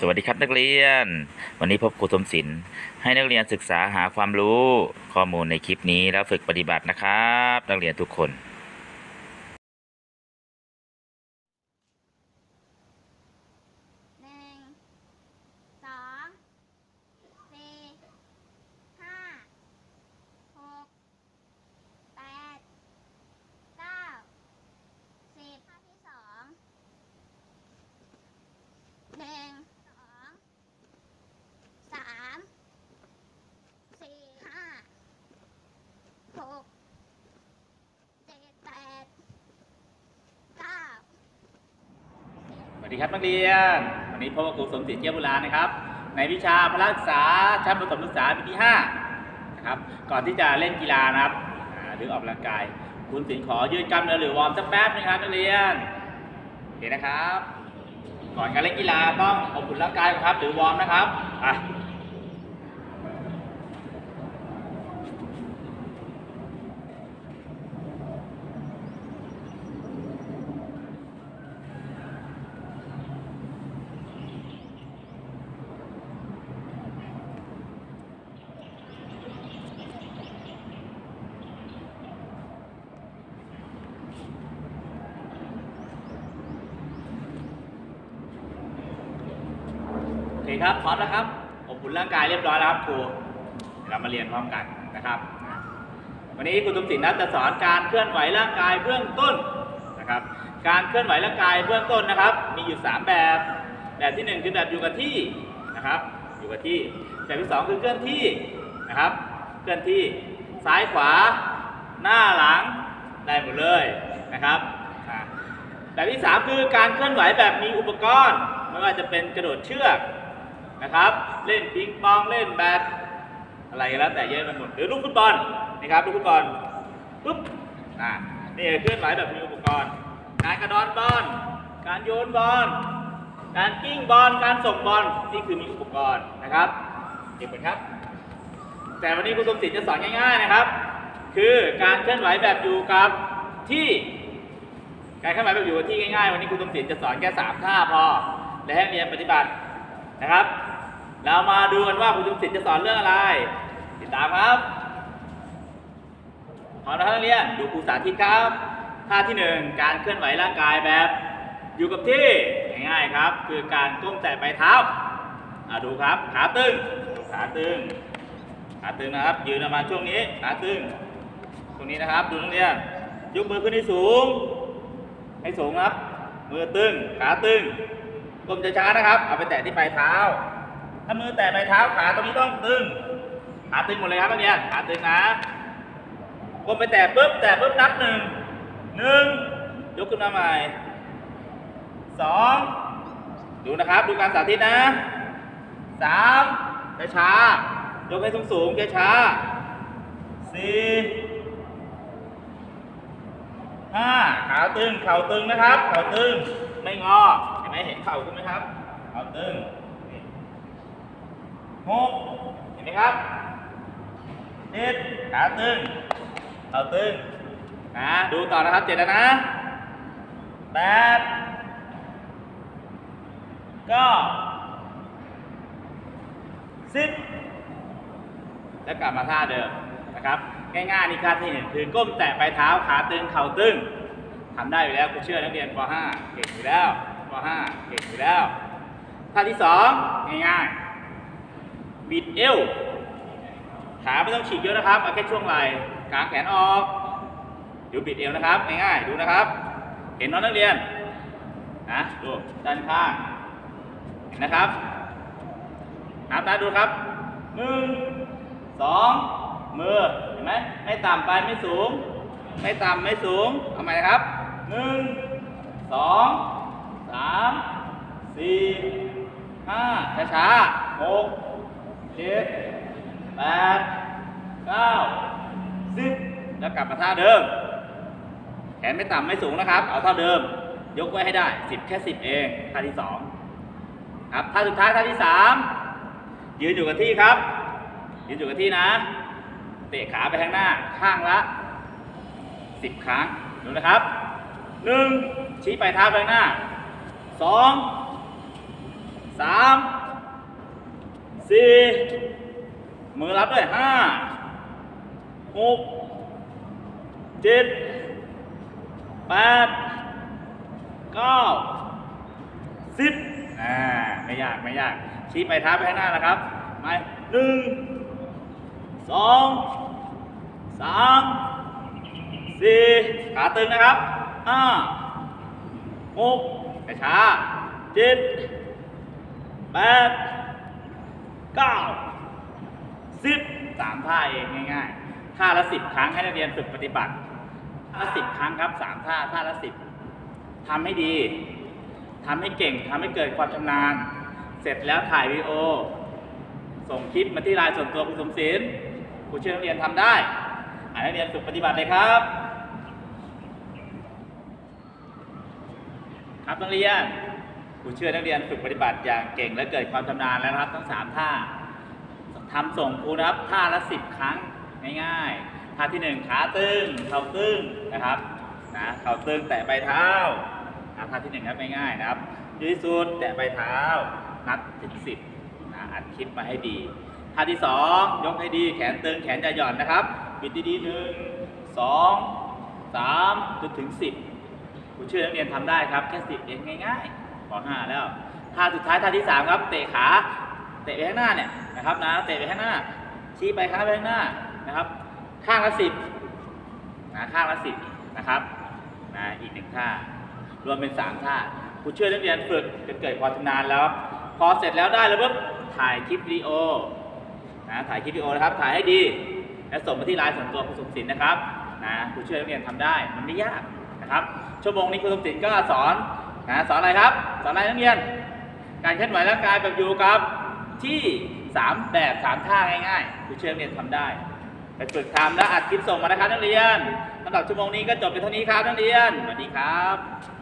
สวัสดีครับนักเรียน วันนี้พบครูสมศิลป์ให้นักเรียนศึกษาหาความรู้ข้อมูลในคลิปนี้แล้วฝึกปฏิบัตินะครับ นักเรียนทุกคน หนึ่งสองสี่ห้าหกแปดเก้าสิบข้อที่สองหนึ่งสองสามสี่ห้าหกเจ็ดแปดเก้า ส วัสดีครับนักเรียน วันนี้พบกับครูสมศรีเจียบุรานะครับ ในวิชาพละศึกษาชั้นประถมศึกษาปีที่5นะครับก่อนที่จะเล่นกีฬานะครับหรือออกกำลังกาย คุณสินขอยืดกล้ามเนื้อหรือวอร์มสักแป๊บนึงครับนักเรียนโอเคนะครับ ก่อนการเล่นกีฬาต้องอบอุ่นร่างกายครับหรือวอร์มนะครับอะ โอเครับพร้อมแล้วครับอบอุ่นร่างกายเรียบร้อยแล้วครับครูเรามาเรียนพร้อมกันนะครับ วันนี้ครูตุ้มศิลป์นัดจะสอนการเคลื่อนไหวร่างกายเบื้องต้นนะครับ การเคลื่อนไหวร่างกายเบื้องต้นนะครับ มีอยู่ 3 แบบ แบบที่ 1 คือแบบอยู่กับที่นะครับ อยู่กับที่ แบบที่ 2 คือเคลื่อนที่นะครับ เคลื่อนที่ซ้ายขวา หน้าหลังได้หมดเลยนะครับแบบที่ 3 คือการเคลื่อนไหวแบบมีอุปกรณ์ไม่ว่าจะเป็นกระโดดเชือก นะครับ เล่นปิงปองเล่นแบดอะไรก็แล้วแต่เยอะไปหมดหรือลูกฟุตบอลนี่ครับลูกฟุตบอลปุ๊บอ่านี่เคลื่อนไหวแบบมีอุปกรณ์ การกระดอนบอลการโยนบอลการกิ้งบอลการส่งบอลนี่คือมีอุปกรณ์นะครับเด็กๆครับ แต่วันนี้ครูสมศิษย์จะสอนง่าย ๆนะครับ คือการเคลื่อนไหวแบบอยู่กับที่การเคลื่อนไหวแบบอยู่กับที่ง่ายๆวันนี้ครูตุ้มศิลจะสอนแค่สามท่าพอและให้เรียนปฏิบัติ นะครับ เรามาดูกันว่าครูตุ้มศิลป์จะสอนเรื่องอะไร ติดตามครับพร้อมนะครับนักเรียนดูครูสาธิตครับท่าที่หนึ่งการเคลื่อนไหวร่างกายแบบอยู่กับที่ง่ายๆครับ คือการก้มแตะปลายเท้าอ่าดูครับขาตึงขาตึงขาตึงนะครับยืนออกมาณช่วงนี้ขาตึงตรงนี้นะครับดูนักเรียนยกมือขึ้นให้สูง ให้สูงครับ มือตึงขาตึง ก้มช้าๆนะครับ เอาไปแตะที่ปลายเท้า ถ้ามือแตะปลายเท้าขาตรงนี้ต้องตึง ขาตึงหมดเลยครับนักเรียนขาตึงนะก้มไปแตะปุ๊บแตะปุ๊บนับหนึ่งหนึ่งยกขึ้นมาใหม่สองดูนะครับ ดูการสาธิตนะสามช้าๆยกให้สูงสูงๆช้าๆสี่ห้าขาตึง เข่าตึงนะครับ เข่าตึง ไม่งอ มเห็นเข่าขึ้นไหมครับเข่าตึงหกเห็นไหมครับเจ็ดขาตึงเข่าตึงนะดูต่อนะครับเจ็ดแล้วนะแปดก้าสิบแล้วกลับมาท่าเดิมนะครับง่ายๆนี่ท่าที่หนึ่งคือก้มแตะปลายเท้าขาตึงเข่าตึงทำได้อยู่แล้วคุณเชื่อนักเรียนป .5 เก่งอยู่แล้ว ป .5 เก่งอยู่แล้วท่าที่สองง่ายๆบิดเอวขาไม่ต้องฉีกเยอะนะครับเอาแค่ช่วงไหล่กางแขนออกดูบิดเอวนะครับง่ายๆดูนะครับ เห็นน้องนักเรียนนะดูด้านข้างเห็นนะครับนับนะดูครับหนึ่งสองมือเห็นไหมไม่ต่ำไปไม่สูง ไม่ต่ำไม่สูงเอาใหม่นะครับหนึ่งสอง สามสี่ห้าช้าๆหกเจ็ดแปดเก้าสิบแล้วกลับมาท่าเดิม แขนไม่ต่ำไม่สูงนะครับ เอาเท่าเดิม ยกไว้ให้ได้สิบแค่สิบเองท่าที่สองครับท่าสุดท้ายท่าที่สามยืนอยู่กับที่ครับ ยืนอยู่กับที่นะ เตะขาไปข้างหน้าข้างละสิบครั้งดูนะครับหนึ่งชี้ปลายเท้าไปข้างหน้า สองสามสี่มือรับด้วยห้าหกเจ็ดแปดเก้าสิบอ่าไม่ยากไม่ยาก ชี้ไปท้าไปข้างหน้านะครับไปหนึ่งสองสามสี่ขาตึงนะครับห้าหก กระชาเจ็ดแปดเก้าสิบสามท่าเองง่ายๆท่าละสิบครั้งให้นักเรียนฝึกปฏิบัติท่าละสิบครั้งครับสามท่าท่าละสิบทำให้ดีทำให้เก่งทำให้เกิดความชำนาญ เสร็จแล้วถ่ายวีดีโอ ส่งคลิปมาที่ไลน์ส่วนตัวคุณสมศิลป์ครูเชื่อนักเรียนทำได้ อ่านนักเรียนฝึกปฏิบัติเลยครับ ครับนักเรียนผู้เชื่อนักเรียนฝึกปฏิบัติอย่างเก่งและเกิดความชำนาญแล้วครับ ทั้ง 3 ท่าทำส่งครูนะครับท่าละ 10 ครั้งง่ายๆท่าที่ 1 ขาตึงเข่าตึงนะครับนะเข่าตึงแตะใบเท้าท่าที่ 1 ครับง่ายๆนะครับยืดสุดแตะใบเท้านับถึง10นะอัดคลิปมาให้ดีท่าที่ 2 ยกให้ดีแขนตึงแขนจะหย่อนนะครับบิดดีๆหนึ่งสองสามจนถึง 10 ผู้ช่วยนักเรียนทำได้ครับแค่สิบเองง่ายๆป .5 แล้วท่าสุดท้ายท่าที่ 3 ครับ เตะขาเตะไปข้างหน้าเนี่ยนะครับนะเตะไปข้างหน้า ชี้ไปข้างไปข้หน้านะครับข้างละสิบนะข้างละสิบนะครับนะอีกหนึ่งท่ารวมเป็น 3 ท่าผู้ช่วยนักเรียนฝึกจนเกิดความชำนาญแล้ว พอเสร็จแล้วได้แล้วปุ๊บถ่ายคลิปวิดีโอนะถ่ายคลิปวิดีโอนะครับถ่ายให้ดีและส่งมาที่ไลน์ส่วนตัวครูสมศิลป์นะครับนะผู้ช่วยนักเรียนทำได้มันไม่ยากนะครับ ชั่วโมงนี้ครูสมศิลป์ก็สอนนะสอนอะไรครับ สอนอะไรนักเรียน การเคลื่อนไหวร่างกายแบบอยู่กับที่สามแบบสามท่าง่ายๆครูเชื่อนักเรียนทำได้ ไปฝึกทำและอัดคลิปส่งมานะครับนักเรียนสำหรับชั่วโมงนี้ก็จบไปเท่านี้ครับนักเรียนสวัสดีครับ